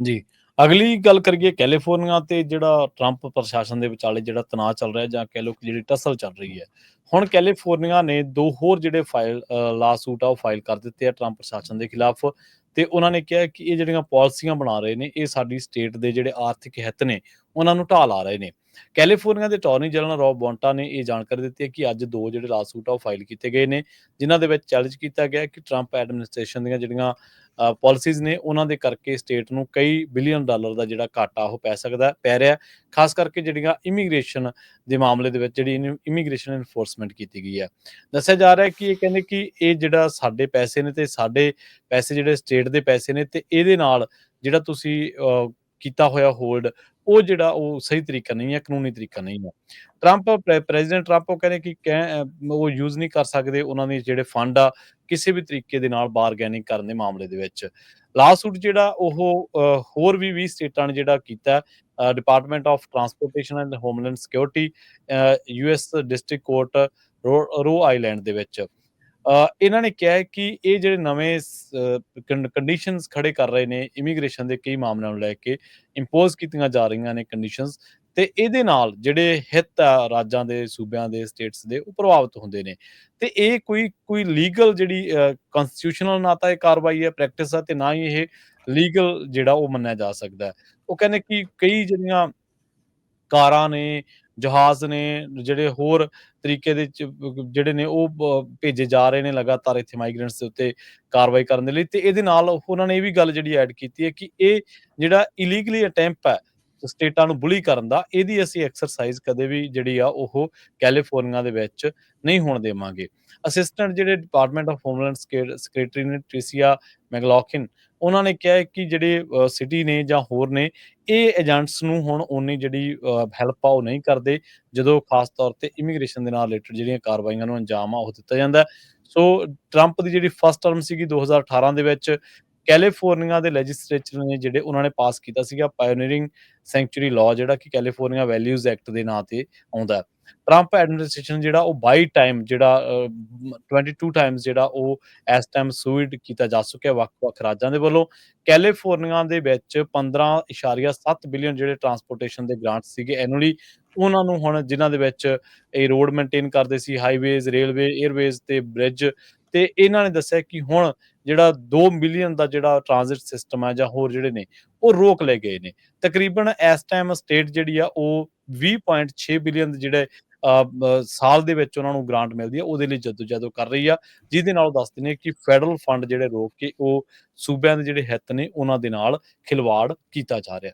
ਜੀ। ਅਗਲੀ ਗੱਲ ਕਰੀਏ ਕੈਲੀਫੋਰਨੀਆ ਤੇ ਜਿਹੜਾ ਟਰੰਪ ਪ੍ਰਸ਼ਾਸਨ ਦੇ ਵਿਚਾਲੇ ਜਿਹੜਾ ਤਣਾਅ ਚੱਲ ਰਿਹਾ ਜਾਂ ਕਹਿ ਲਓ ਕਿ ਜਿਹੜੀ ਟਸਲ ਚੱਲ ਰਹੀ ਹੈ। ਹੁਣ ਕੈਲੀਫੋਰਨੀਆ ਨੇ ਦੋ ਹੋਰ ਜਿਹੜੇ ਫਾਈਲ ਅ, ਲਾਸੂਟ ਆ ਉਹ ਫਾਈਲ ਕਰ ਦਿੱਤੇ ਆ ਟਰੰਪ ਪ੍ਰਸ਼ਾਸਨ ਦੇ ਖਿਲਾਫ ਤੇ ਉਹਨਾਂ ਨੇ ਕਿਹਾ ਕਿ ਇਹ ਜਿਹੜੀਆਂ ਪਾਲਿਸੀਆਂ ਬਣਾ ਰਹੇ ਨੇ ਇਹ ਸਾਡੀ ਸਟੇਟ ਦੇ ਜਿਹੜੇ ਆਰਥਿਕ ਹਿੱਤ ਨੇ ਉਹਨਾਂ ਨੂੰ ਢਾਲ ਆ ਰਹੇ ਨੇ। ਕੈਲੀਫੋਰਨੀਆ ਦੇ ਅਟਾਰਨੀ ਜਨਰਲ ਰੌਬ ਬੌਂਟਾ ਨੇ ਇਹ ਜਾਣਕਾਰੀ ਦਿੱਤੀ ਹੈ ਕਿ ਅੱਜ 2 ਜਿਹੜੇ ਲਾਸੂਟ ਆ ਫਾਈਲ ਕੀਤੇ ਗਏ ਨੇ ਜਿਨ੍ਹਾਂ ਦੇ ਵਿੱਚ ਚੈਲੰਜ ਕੀਤਾ ਗਿਆ ਕਿ ਟਰੰਪ ਐਡਮਿਨਿਸਟ੍ਰੇਸ਼ਨ ਦੀਆਂ ਜਿਹੜੀਆਂ ਪਾਲਿਸੀਜ਼ ਨੇ ਉਹਨਾਂ ਦੇ ਕਰਕੇ ਸਟੇਟ ਨੂੰ ਕਈ ਬਿਲੀਅਨ ਡਾਲਰ ਦਾ ਜਿਹੜਾ ਘਾਟਾ ਉਹ ਪੈ ਸਕਦਾ ਪੈ ਰਿਹਾ ਖਾਸ ਕਰਕੇ ਜਿਹੜੀਆਂ ਇਮੀਗ੍ਰੇਸ਼ਨ ਦੇ ਮਾਮਲੇ ਦੇ ਵਿੱਚ ਜਿਹੜੀ ਇਮੀਗ੍ਰੇਸ਼ਨ ਐਨਫੋਰਸਮੈਂਟ ਕੀਤੀ ਗਈ ਹੈ। ਦੱਸਿਆ ਜਾ ਰਿਹਾ ਹੈ ਕਿ ਇਹ ਕਹਿੰਦੇ ਕਿ ਇਹ ਜਿਹੜਾ ਸਾਡੇ ਪੈਸੇ ਨੇ ਤੇ ਸਾਡੇ ਪੈਸੇ ਜਿਹੜੇ ਸਟੇਟ ਦੇ ਪੈਸੇ ਨੇ ਤੇ ਇਹਦੇ ਨਾਲ ਜਿਹੜਾ ਤੁਸੀਂ ਅ, ਕੀਤਾ ਹੋਇਆ ਹੋਲਡ ਉਹ ਜਿਹੜਾ ਉਹ ਸਹੀ ਤਰੀਕਾ ਨਹੀਂ ਹੈ, ਕਾਨੂੰਨੀ ਤਰੀਕਾ ਨਹੀਂ ਹੈ। ਟਰੰਪ ਪ੍ਰੈਜ਼ੀਡੈਂਟ ਟਰੰਪ ਉਹ ਕਹਿੰਦੇ ਕਿ ਕਹਿ ਉਹ ਯੂਜ਼ ਨਹੀਂ ਕਰ ਸਕਦੇ ਉਹਨਾਂ ਦੇ ਜਿਹੜੇ ਫੰਡ ਆ ਕਿਸੇ ਵੀ ਤਰੀਕੇ ਦੇ ਨਾਲ ਬਾਰਗੇਨਿੰਗ ਕਰਨ ਦੇ ਮਾਮਲੇ ਦੇ ਵਿੱਚ। ਲਾਸੂਟ ਜਿਹੜਾ ਉਹ ਹੋਰ ਵੀ 20 ਸਟੇਟਾਂ ਨੇ ਜਿਹੜਾ ਕੀਤਾ Department of Transportation and Homeland Security uh, US District Court Rhode Rhode Island ਦੇ ਵਿੱਚ। ਇਹਨਾਂ ਨੇ ਕਿਹਾ ਕਿ ਇਹ ਜਿਹੜੇ ਨਵੇਂ ਸ ਕੰਡੀਸ਼ਨਸ ਖੜੇ ਕਰ ਰਹੇ ਨੇ ਇਮੀਗ੍ਰੇਸ਼ਨ ਦੇ ਕਈ ਮਾਮਲਿਆਂ ਨੂੰ ਲੈ ਕੇ ਇੰਪੋਜ਼ ਕੀਤੀਆਂ ਜਾ ਰਹੀਆਂ ਨੇ ਕੰਡੀਸ਼ਨਸ ਤੇ ਇਹਦੇ ਨਾਲ ਜਿਹੜੇ ਹਿੱਤ ਆ ਰਾਜਾਂ ਦੇ, ਸੂਬਿਆਂ ਦੇ, ਸਟੇਟਸ ਦੇ ਉਹ ਪ੍ਰਭਾਵਿਤ ਹੁੰਦੇ ਨੇ ਤੇ ਇਹ ਕੋਈ ਕੋਈ ਲੀਗਲ ਜਿਹੜੀ ਅ, ਕਨਸਟੀਟਿਊਸ਼ਨਲ ਨਾ ਤਾਂ ਇਹ ਕਾਰਵਾਈ ਹੈ, ਪ੍ਰੈਕਟਿਸ ਆ ਤੇ ਨਾ ਹੀ ਇਹ ਲੀਗਲ ਜਿਹੜਾ ਉਹ ਮੰਨਿਆ ਜਾ ਸਕਦਾ ਹੈ। ਉਹ ਕਹਿੰਦੇ ਕਿ ਕਈ ਜਿਹੜੀਆਂ ਕਾਰਾਂ ਨੇ, ਜਹਾਜ਼ ਨੇ, ਜਿਹੜੇ ਹੋਰ ਤਰੀਕੇ ਦੇ ਜਿਹੜੇ ਨੇ ਉਹ ਭੇਜੇ ਜਾ ਰਹੇ ਨੇ ਲਗਾਤਾਰ ਇੱਥੇ ਮਾਈਗ੍ਰੈਂਟਸ ਦੇ ਉੱਤੇ ਕਾਰਵਾਈ ਕਰਨ ਦੇ ਲਈ ਤੇ ਇਹਦੇ ਨਾਲ ਉਹਨਾਂ ਨੇ ਇਹ ਵੀ ਗੱਲ ਜਿਹੜੀ ਐਡ ਕੀਤੀ ਹੈ ਕਿ ਇਹ ਜਿਹੜਾ ਇਲੀਗਲੀ ਅਟੈਂਪਟ ਹੈ ਸਟੇਟਾਂ ਨੂੰ ਬੁਲੀ ਕਰਨ ਦਾ ਇਹਦੀ ਅਸੀਂ ਐਕਸਰਸਾਈਜ਼ ਕਦੇ ਵੀ ਜਿਹੜੀ ਆ ਉਹ ਕੈਲੀਫੋਰਨੀਆ ਦੇ ਵਿੱਚ ਨਹੀਂ ਹੋਣ ਦੇਵਾਂਗੇ। ਅਸਿਸਟੈਂਟ ਜਿਹੜੇ ਡਿਪਾਰਟਮੈਂਟ ਆਫ ਹੋਮਲੈਂਡ ਸੈਕਟਰੀ ਨੇ ਟ੍ਰਿਸੀਆ ਮੈਕਲੌਗਲਿਨ ਉਹਨਾਂ ਨੇ ਕਿਹਾ ਕਿ ਜਿਹੜੇ ਸਿਟੀ ਨੇ ਜਾਂ ਹੋਰ ਨੇ, ਇਹ ਏਜੰਟਸ ਨੂੰ ਹੁਣ ਓਨੀ ਜਿਹੜੀ ਹੈਲਪ ਆ ਉਹ ਨਹੀਂ ਕਰਦੇ, ਜਦੋਂ ਖਾਸ ਤੌਰ ਤੇ ਇਮੀਗ੍ਰੇਸ਼ਨ ਦੇ ਨਾਲ ਰਿਲੇਟਡ ਜਿਹੜੀਆਂ ਕਾਰਵਾਈਆਂ ਨੂੰ ਅੰਜਾਮ ਆ ਉਹ ਦਿੱਤਾ ਜਾਂਦਾ। ਸੋ ਟਰੰਪ ਦੀ ਜਿਹੜੀ ਫਸਟ ਟਰਮ ਸੀਗੀ 2018 ਦੇ ਵਿੱਚ ਕੈਲੀਫੋਰਨੀਆ ਦੇ ਲੈਜਿਸਲੇਚਰ ਨੇ ਜਿਹੜੇ ਉਹਨਾਂ ਨੇ ਪਾਸ ਕੀਤਾ ਸੀਗਾ ਪਾਇਓਨੀਅਰਿੰਗ ਸੈਂਕਚੁਰੀ ਲਾਅ ਜਿਹੜਾ ਕਿ ਕੈਲੀਫੋਰਨੀਆ ਵੈਲਿਊਜ਼ ਐਕਟ ਦੇ ਨਾਂ ਤੇ ਆਉਂਦਾ ਟਰੰਪ ਐਡਮਿਨਿਸਟ੍ਰੇਸ਼ਨ ਜਿਹੜਾ ਉਹ 22 ਟਾਈਮ ਜਿਹੜਾ 22 ਟਾਈਮਸ ਜਿਹੜਾ ਉਹ ਇਸ ਟਾਈਮ ਸੂਇਡ ਕੀਤਾ ਜਾ ਚੁੱਕਿਆ ਵੱਖ-ਵੱਖ ਰਾਜਾਂ ਦੇ ਵੱਲੋਂ। ਕੈਲੀਫੋਰਨੀਆ ਦੇ ਵਿੱਚ 15.7 ਬਿਲੀਅਨ ਜਿਹੜੇ ਟਰਾਂਸਪੋਰਟੇਸ਼ਨ ਦੇ ਗ੍ਰਾਂਟ ਸੀਗੇ ਐਨੂਅਲੀ ਉਹਨਾਂ ਨੂੰ ਹੁਣ ਜਿਨ੍ਹਾਂ ਦੇ ਵਿੱਚ ਇਹ ਰੋਡ ਮੇਨਟੇਨ ਕਰਦੇ ਸੀ, ਹਾਈਵੇਜ਼, ਰੇਲਵੇ, 에ਅਰਵੇਜ਼ ਤੇ ਬ੍ਰਿਜ ਤੇ ਇਹਨਾਂ ਨੇ ਦੱਸਿਆ ਕਿ ਹੁਣ ਜਿਹੜਾ 2 ਮਿਲੀਅਨ ਦਾ ਜਿਹੜਾ ਟ੍ਰਾਂਜ਼ਿਟ ਸਿਸਟਮ ਹੈ ਜਾਂ ਹੋਰ ਜਿਹੜੇ ਨੇ ਉਹ ਰੋਕ ਲਏ ਗਏ ਨੇ। ਤਕਰੀਬਨ ਇਸ ਟਾਈਮ ਸਟੇਟ ਜਿਹੜੀ ਆ ਉਹ 20.6 ਬਿਲੀਅਨ ਜਿਹੜੇ ਅ, ਬ ਸਾਲ ਦੇ ਵਿੱਚ ਉਹਨਾਂ ਨੂੰ ਗ੍ਰਾਂਟ ਮਿਲਦੀ ਹੈ ਉਹਦੇ ਲਈ ਜੱਦੋ-ਜਹਿਦ ਕਰ ਰਹੀ ਆ ਜਿਹਦੇ ਨਾਲ ਉਹ ਦੱਸਦੇ ਨੇ ਕਿ ਫੈਡਰਲ ਫੰਡ ਜਿਹੜੇ ਰੋਕ ਕੇ ਉਹ ਸੂਬਿਆਂ ਦੇ ਜਿਹੜੇ ਹਿੱਤ ਨੇ ਉਹਨਾਂ ਦੇ ਨਾਲ ਖਿਲਵਾੜ ਕੀਤਾ ਜਾ ਰਿਹਾ।